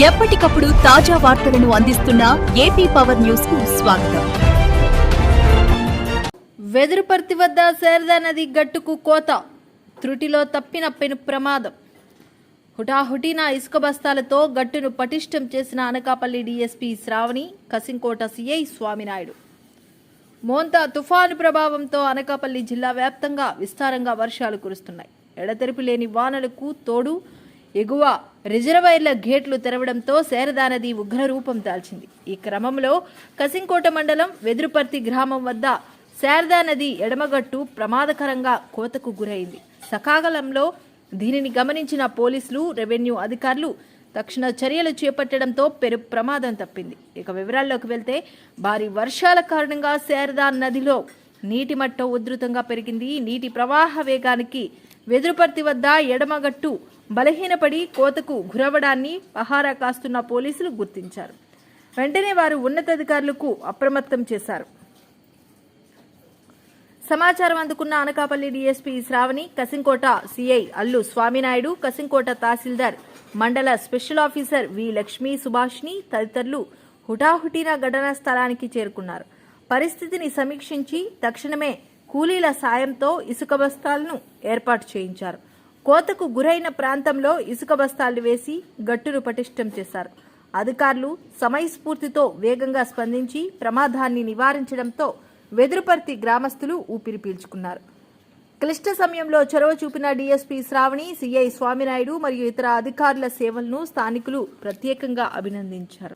ఎప్పటికప్పుడు తాజా వార్తలను అందిస్తున్న ఏపీ పవర్ న్యూస్కు స్వాగతం. వెదురుపర్తి వద్ద శారదా నది గట్టుకు కోత. త్రుటిలో తప్పిన పెను ప్రమాదం. హుటాహుటిన ఇసుక బస్తాలతో గట్టును పటిష్టం చేసిన Anakapalli DSP Sravani Kasimkota CI Swaminaidu. Montha తుఫాను ప్రభావంతో అనకాపల్లి జిల్లా వ్యాప్తంగా విస్తారంగా వర్షాలు కురుస్తున్నాయి. ఎడతెరిపి లేని వానలకు తోడు ఎగువ రిజర్వాయర్ల గేట్లు తెరవడంతో శారదా నది ఉగ్రరూపం దాల్చింది. ఈ క్రమంలో కసింకోట మండలం వెదురుపర్తి గ్రామం వద్ద శారదా నది ఎడమగట్టు ప్రమాదకరంగా కోతకు గురైంది. సకాలంలో దీనిని గమనించిన పోలీసులు రెవెన్యూ అధికారులు తక్షణ చర్యలు చేపట్టడంతో పెరు ప్రమాదం తప్పింది. ఇక వివరాల్లోకి వెళ్తే భారీ వర్షాల కారణంగా శారదా నదిలో నీటి మట్టం ఉధృతంగా పెరిగింది. నీటి ప్రవాహ వేగానికి వెదురుపర్తి వద్ద ఎడమగట్టు బలహీనపడి కోతకు గురవడాన్ని పహారా కాస్తున్న పోలీసులు గుర్తించారు. వెంటనే వారు ఉన్నతాధికారులకు అప్రమత్తం చేశారు. సమాచారం అందుకున్న అనకాపల్లి డీఎస్పీ శ్రావణి కసింకోట సిఐ అల్లు స్వామినాయుడు కసింకోట తహసీల్దార్ మండల special officer V Lakshmi Subhashini తదితరులు హుటాహుటిన ఘటనా స్థలానికి చేరుకున్నారు. పరిస్థితిని సమీక్షించి తక్షణమే కూలీల సాయంతో ఇసుక బస్తాలను ఏర్పాటు చేయించారు. కోతకు గురైన ప్రాంతంలో ఇసుక బస్తాలు వేసి గట్టును పటిష్టం చేశారు. అధికారులు సమయస్ఫూర్తితో వేగంగా స్పందించి ప్రమాదాన్ని నివారించడంతో వెదురుపర్తి గ్రామస్తులు ఊపిరి పీల్చుకున్నారు. క్లిష్ట సమయంలో చొరవ చూపిన డీఎస్పీ శ్రావణి సిఐ స్వామినాయుడు మరియు ఇతర అధికారుల సేవలను స్థానికులు ప్రత్యేకంగా అభినందించారు.